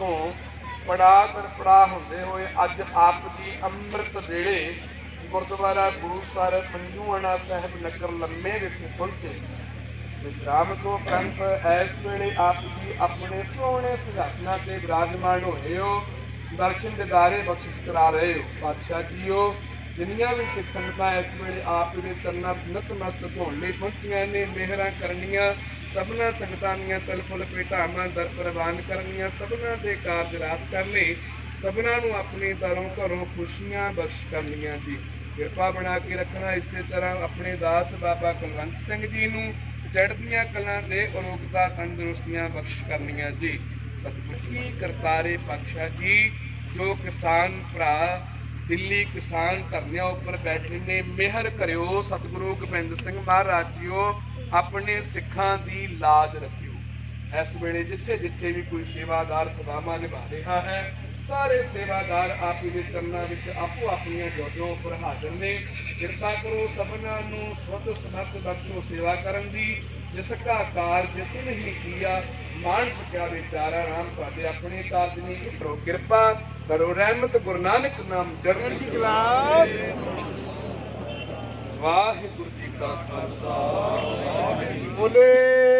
ਤੋਂ ਪੜਾ ਦਰ ਪੜਾ ਹੁੰਦੇ ਹੋਏ ਅੱਜ ਆਪ ਜੀ ਅੰਮ੍ਰਿਤ ਵੇਲੇ ਗੁਰਦੁਆਰਾ ਗੁਰੂ ਸਾਹਿਬ ਮੰਜੂਆਣਾ ਸਾਹਿਬ ਨਗਰ ਲੰਮੇ ਵਿਖੇ ਪਹੁੰਚੇ। ਵਿਸ਼ਰਾਮ ਤੋਂ ਪ੍ਰੰਤ ਇਸ ਵੇਲੇ ਆਪ ਜੀ ਆਪਣੇ ਸੋਹਣੇ ਸਿੰਘਾਸਨਾਂ ਤੇ ਵਿਰਾਜਮਾਨ ਹੋਏ ਹੋ। ਦਰਸ਼ਨ ਦਿਦਾਰੇ ਬਖਸ਼ਿਸ਼ ਕਰਾ ਰਹੇ ਹੋ। ਪਾਤਸ਼ਾਹ ਜੀਓ ਜਿੰਨੀਆਂ ਵੀ ਸਿੱਖ ਸੰਗਤਾਂ ਇਸ ਵੇਲੇ ਆਪ ਜੀ ਦੇ ਚਰਨਾਂ ਨਤਮਸਤਕ ਹੋਣ ਲਈ ਪਹੁੰਚੀਆਂ ਨੇ, ਮਿਹਰਾਂ ਕਰਨੀਆਂ, ਸਭਨਾ ਸੰਗਤਾਂ ਦੀਆਂ ਤਲਫੁਲ ਭੇਟਾਵਾਂ ਦਰ ਪ੍ਰਵਾਨ ਕਰਨੀਆਂ, ਸਭਨਾ ਦੇ ਕਾਰਜ ਰਾਸ ਕਰਨੇ, ਸਭਨਾ ਨੂੰ ਆਪਣੇ ਦਰੋਂ ਘਰੋਂ ਖੁਸ਼ੀਆਂ ਬਖਸ਼ ਕਰਨੀਆਂ ਜੀ। ਕਿਰਪਾ ਬਣਾ ਕੇ ਰੱਖਣਾ ਇਸੇ ਤਰ੍ਹਾਂ ਆਪਣੇ ਦਾਸ ਬਾਬਾ ਕੁਲਵੰਤ ਸਿੰਘ ਜੀ ਨੂੰ, ਚੜ੍ਹਦੀਆਂ ਕਲਾਂ ਦੇ ਅਰੋਗਤਾ ਤੰਦਰੁਸਤੀਆਂ ਬਖਸ਼ ਕਰਨੀਆਂ ਜੀ। ਸਤਿਗੁਰ ਜੀ, ਕਰਤਾਰੇ ਪਾਤਸ਼ਾਹ ਜੀ, ਜੋ ਕਿਸਾਨ ਭਰਾ ਦਿੱਲੀ ਕਿਸਾਨ ਧਰਨਿਆਂ ਉੱਪਰ ਬੈਠੇ ਨੇ। ਮਿਹਰ ਕਰਿਓ ਸਤਿਗੁਰੂ ਗੋਬਿੰਦ ਸਿੰਘ ਮਹਾਰਾਜ ਜੀਓ, ਆਪਣੇ ਸਿੱਖਾਂ ਦੀ ਲਾਜ ਰੱਖਿਓ। ਇਸ ਵੇਲੇ ਜਿੱਥੇ ਜਿੱਥੇ ਵੀ ਕੋਈ ਸੇਵਾਦਾਰ ਸੇਵਾਵਾਂ ਨਿਭਾ ਰਿਹਾ ਹੈ ਸਾਰੇ ਸੇਵਾਦਾਰ ਆਪ ਜੀ ਦੇ ਚਰਨਾਂ ਵਿੱਚ ਆਪੋ ਆਪਣੀਆਂ ਜੋਤਾਂ ਉੱਪਰ ਹਾਜ਼ਰ ਨੇ। ਕਿਰਪਾ ਕਰੋ ਸਭਨਾਂ ਨੂੰ ਸਵਤ ਸਮਰਥ ਬਖਸ਼ੋ ਸੇਵਾ ਕਰਨ ਦੀ। ਜਿਸ ਕਾ ਕਾਰਜ ਤਿਨ ਹੀ ਕੀਆ ਮਾਨ ਸਕਿਆ ਵਿਚਾਰਾ ਰਾਮ ਤੁਹਾਡੇ ਆਪਣੇ ਕਾਰਜ ਨਹੀਂ ਕਰੋ ਕਿਰਪਾ ਕਰੋ। ਰਹਿਮਤ ਗੁਰੂ ਨਾਨਕ ਨਾਮ ਚੜ੍ਹਦੀ ਕਲਾ। ਵਾਹਿਗੁਰੂ ਜੀ ਕਾ ਖਾਲਸਾ। ਵਾਹਿਗੁਰੂ ਬੋਲੇ।